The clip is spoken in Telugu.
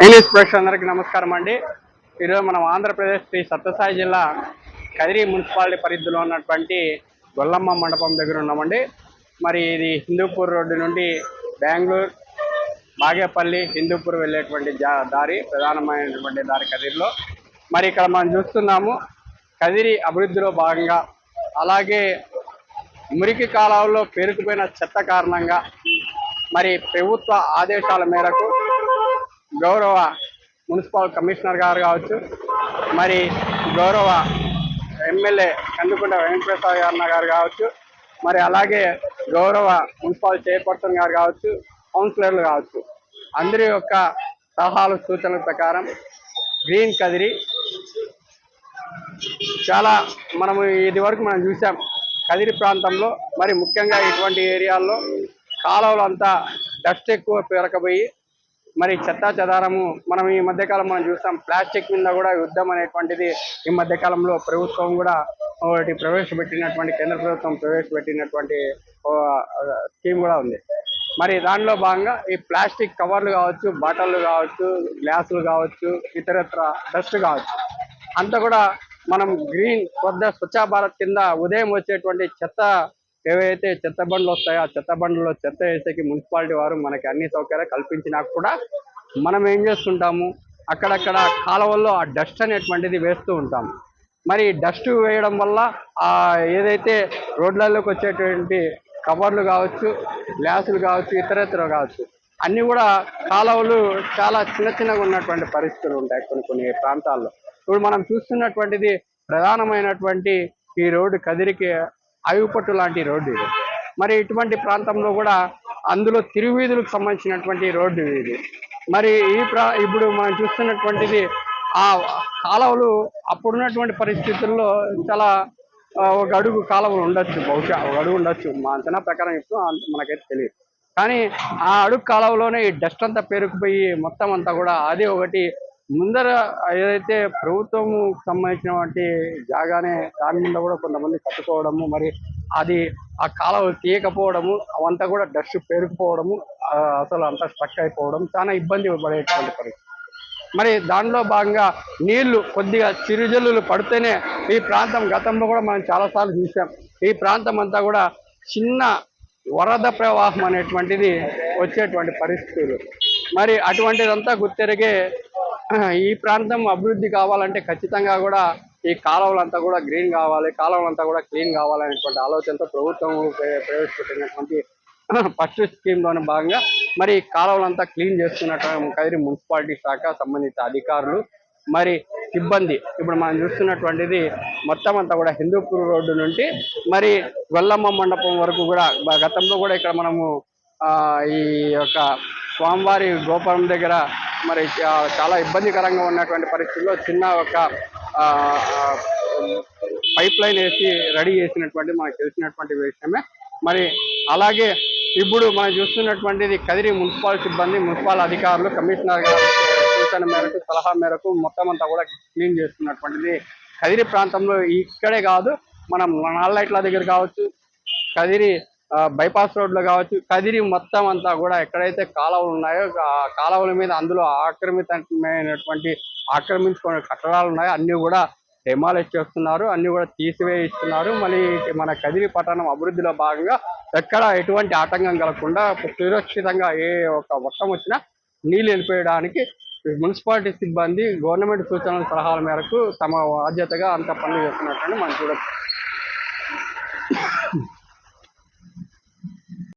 ఇంగ్లీష్ ప్రేక్ష అందరికీ నమస్కారం అండి. ఈరోజు మనం ఆంధ్రప్రదేశ్ శ్రీ సత్యసాయి జిల్లా కదిరి మున్సిపాలిటీ పరిధిలో ఉన్నటువంటి గొల్లమ్మ మండపం దగ్గర ఉన్నామండి. మరి ఇది హిందూపూర్ రోడ్డు నుండి బెంగళూరు బాగేపల్లి హిందూపూర్ వెళ్ళేటువంటి జా- దారి ప్రధానమైనటువంటి దారి కదిరిలో. మరి ఇక్కడ మనం చూస్తున్నాము కదిరి అభివృద్ధిలో భాగంగా అలాగే మురికి కాలంలో పేరుకుపోయిన చెత్త కారణంగా మరి ప్రభుత్వ ఆదేశాల మేరకు గౌరవ మున్సిపల్ కమిషనర్ గారు కావచ్చు మరి గౌరవ ఎమ్మెల్యే కందుకుంట వెంకటేశ్వర గారు గారు కావచ్చు మరి అలాగే గౌరవ మున్సిపల్ చైర్పర్సన్ గారు కావచ్చు కౌన్సిలర్లు కావచ్చు. అందరి యొక్క సలహాలు సూచనల ప్రకారం గ్రీన్ కదిరి చాలా మనము ఇది వరకు మనం చూసాం. కదిరి ప్రాంతంలో మరి ముఖ్యంగా ఇటువంటి ఏరియాల్లో కాలువలంతా డస్ట్ ఎక్కువ పేరకపోయి మరి చెత్తా చెదారము మనం ఈ మధ్యకాలం మనం చూస్తాం ప్లాస్టిక్ మీద కూడా యుద్ధం అనేటువంటిది ఈ మధ్యకాలంలో ప్రభుత్వం కూడా ఒకటి ప్రవేశపెట్టినటువంటి కేంద్ర ప్రభుత్వం ప్రవేశపెట్టినటువంటి స్కీమ్ కూడా ఉంది. మరి దానిలో భాగంగా ఈ ప్లాస్టిక్ కవర్లు కావచ్చు బాటిళ్ళు కావచ్చు గ్లాసులు కావచ్చు ఇతరత్ర డస్ట్ కావచ్చు. అంతా కూడా మనం గ్రీన్ కొద్ద స్వచ్ఛ భారత్ కింద ఉదయం వచ్చేటువంటి చెత్త ఏవైతే చెత్త బండ్లు వస్తాయో ఆ చెత్త బండ్లలో చెత్త వేసేకి మున్సిపాలిటీ వారు మనకి అన్ని సౌకర్యాలు కల్పించినా కూడా మనం ఏం చేస్తుంటాము? అక్కడక్కడ కాలువల్లో ఆ డస్ట్ అనేటువంటిది వేస్తూ ఉంటాము మరి డస్ట్ వేయడం వల్ల ఆ ఏదైతే రోడ్లలోకి వచ్చేటువంటి కవర్లు కావచ్చు గ్లాసులు కావచ్చు ఇతరత్ర కావచ్చు అన్నీ కూడా కాలువలు చాలా చిన్న చిన్నగా ఉన్నటువంటి పరిస్థితులు ఉంటాయి కొన్ని కొన్ని ప్రాంతాల్లో. ఇప్పుడు మనం చూస్తున్నటువంటిది ప్రధానమైనటువంటి ఈ రోడ్డు కదిరికి అవిపట్టు లాంటి రోడ్డు ఇది. మరి ఇటువంటి ప్రాంతంలో కూడా అందులో తిరువీధులకు సంబంధించినటువంటి రోడ్డు ఇది. మరి ఈ ప్రా ఇప్పుడు మనం చూస్తున్నటువంటిది ఆ కాలువలు అప్పుడున్నటువంటి పరిస్థితుల్లో చాలా ఒక అడుగు కాలువలు ఉండొచ్చు. బహుశా ఒక అడుగు ఉండొచ్చు. మా అంచనా ప్రకారం ఇప్పుడు అంత- మనకైతే తెలియదు. కానీ ఆ అడుగు కాలువలోనే ఈ డస్ట్ అంతా పేరుకుపోయి మొత్తం అంతా కూడా అది ఒకటి ముందర ఏదైతే ప్రభుత్వం సంబంధించినటువంటి జాగానే దాని మీద కూడా కొంతమంది కట్టుకోవడము మరి అది ఆ కాలం తీయకపోవడము అవంతా కూడా డస్ట్ పేరుకుపోవడము అసలు అంతా స్ట్రక్ అయిపోవడం చాలా ఇబ్బంది పడేటువంటి పరిస్థితి. మరి దానిలో భాగంగా నీళ్ళు కొద్దిగా చిరుజల్లులు పడితేనే ఈ ప్రాంతం గతంలో కూడా మనం చాలాసార్లు చూసాం. ఈ ప్రాంతం అంతా కూడా చిన్న వరద ప్రవాహం అనేటువంటిది వచ్చేటువంటి పరిస్థితులు. మరి అటువంటిదంతా గుర్తెరిగే ఈ ప్రాంతం అభివృద్ధి కావాలంటే ఖచ్చితంగా కూడా ఈ కాలువలంతా కూడా గ్రీన్ కావాలి కాలువలంతా కూడా క్లీన్ కావాలనేటువంటి ఆలోచనతో ప్రభుత్వం ప్రవేశపెట్టినటువంటి ఫస్ట్ స్కీమ్లోని భాగంగా మరి కాలువలంతా క్లీన్ చేస్తున్నట్టు కదిరి మున్సిపాలిటీ శాఖ సంబంధిత అధికారులు మరి సిబ్బంది. ఇప్పుడు మనం చూస్తున్నటువంటిది మొత్తం అంతా కూడా హిందూపూర్ రోడ్డు నుండి మరి గొల్లమ్మ మండపం వరకు కూడా గతంలో కూడా ఇక్కడ మనము ఆ, ఈ యొక్క స్వామివారి గోపురం దగ్గర మరి చాలా ఇబ్బందికరంగా ఉన్నటువంటి పరిస్థితుల్లో చిన్న ఒక పైప్ లైన్ వేసి రెడీ చేసినటువంటి మనకు తెలిసినటువంటి విషయమే. మరి అలాగే ఇప్పుడు మనం చూస్తున్నటువంటిది కదిరి మున్సిపల్ సిబ్బంది మున్సిపాల్ అధికారులు కమిషనర్ గారు సూచన మేరకు సలహా మేరకు మొత్తం అంతా కూడా క్లీన్ చేస్తున్నటువంటిది. కదిరి ప్రాంతంలో ఇక్కడే కాదు మనం నాల్లైట్ల దగ్గర కావచ్చు కదిరి బైపాస్ రోడ్లో కావచ్చు కదిరి మొత్తం అంతా కూడా ఎక్కడైతే కాలువలు ఉన్నాయో ఆ కాలువల మీద అందులో ఆక్రమితమైనటువంటి ఆక్రమించుకునే కట్టడాలు ఉన్నాయో అన్నీ కూడా డెమాలిష్ చేస్తున్నారు. అన్ని కూడా తీసివేయిస్తున్నారు. మళ్ళీ మన కదిరి పట్టణం అభివృద్ధిలో భాగంగా ఎక్కడ ఎటువంటి ఆటంకం కలగకుండా సురక్షితంగా ఏ ఒక వర్షం వచ్చినా నీళ్ళు వెళ్ళిపోయడానికి మున్సిపాలిటీ సిబ్బంది గవర్నమెంట్ సూచనల సలహాల మేరకు తమ బాధ్యతగా అంత పనులు చేస్తున్నట్టు మనం చూడొచ్చు.